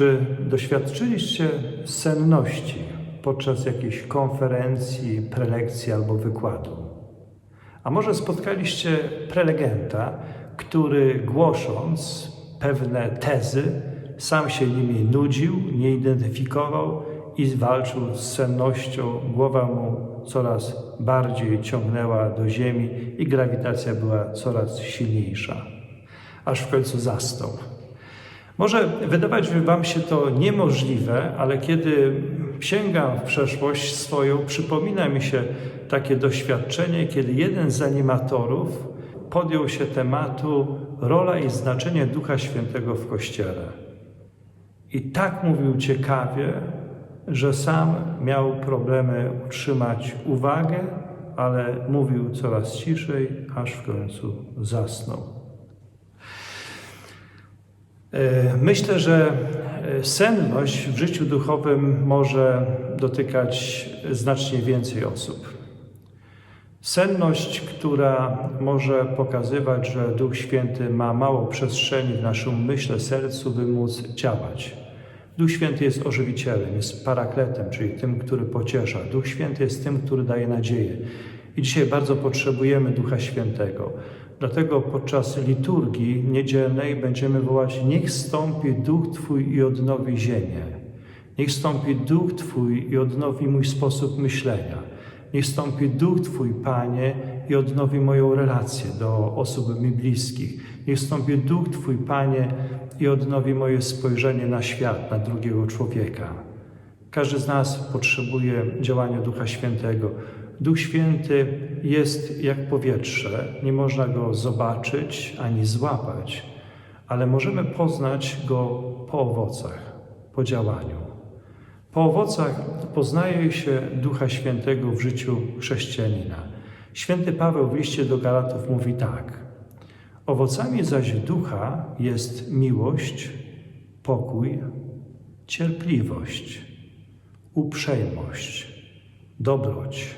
Czy doświadczyliście senności podczas jakiejś konferencji, prelekcji albo wykładu? A może spotkaliście prelegenta, który głosząc pewne tezy, sam się nimi nudził, nie identyfikował i walczył z sennością, głowa mu coraz bardziej ciągnęła do ziemi i grawitacja była coraz silniejsza, aż w końcu zasnął. Może wydawać Wam się to niemożliwe, ale kiedy sięgam w przeszłość swoją, przypomina mi się takie doświadczenie, kiedy jeden z animatorów podjął się tematu rola i znaczenie Ducha Świętego w Kościele. I tak mówił ciekawie, że sam miał problemy utrzymać uwagę, ale mówił coraz ciszej, aż w końcu zasnął. E, Myślę, że e, senność w życiu duchowym może dotykać znacznie więcej osób. Senność, która może pokazywać, że Duch Święty ma mało przestrzeni w naszym umyśle, sercu, by móc działać. Duch Święty jest ożywicielem, jest parakletem, czyli tym, który pociesza. Duch Święty jest tym, który daje nadzieję. I dzisiaj bardzo potrzebujemy Ducha Świętego. Dlatego podczas liturgii niedzielnej będziemy wołać: Niech stąpi Duch Twój i odnowi ziemię. Niech stąpi Duch Twój i odnowi mój sposób myślenia. Niech stąpi Duch Twój, Panie, i odnowi moją relację do osób mi bliskich. Niech stąpi Duch Twój, Panie, i odnowi moje spojrzenie na świat, na drugiego człowieka. Każdy z nas potrzebuje działania Ducha Świętego. Duch Święty jest jak powietrze, nie można go zobaczyć ani złapać, ale możemy poznać go po owocach, po działaniu. Po owocach poznaje się Ducha Świętego w życiu chrześcijanina. Święty Paweł w liście do Galatów mówi tak: Owocami zaś ducha jest miłość, pokój, cierpliwość, uprzejmość, dobroć,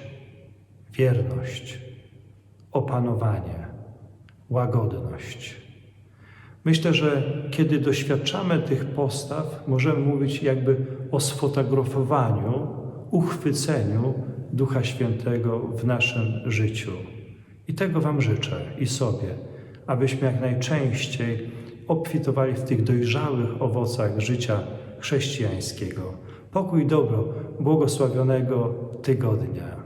wierność, opanowanie, łagodność. Myślę, że kiedy doświadczamy tych postaw, możemy mówić jakby o sfotografowaniu, uchwyceniu Ducha Świętego w naszym życiu. I tego Wam życzę i sobie, abyśmy jak najczęściej obfitowali w tych dojrzałych owocach życia chrześcijańskiego pokój i dobro błogosławionego tygodnia.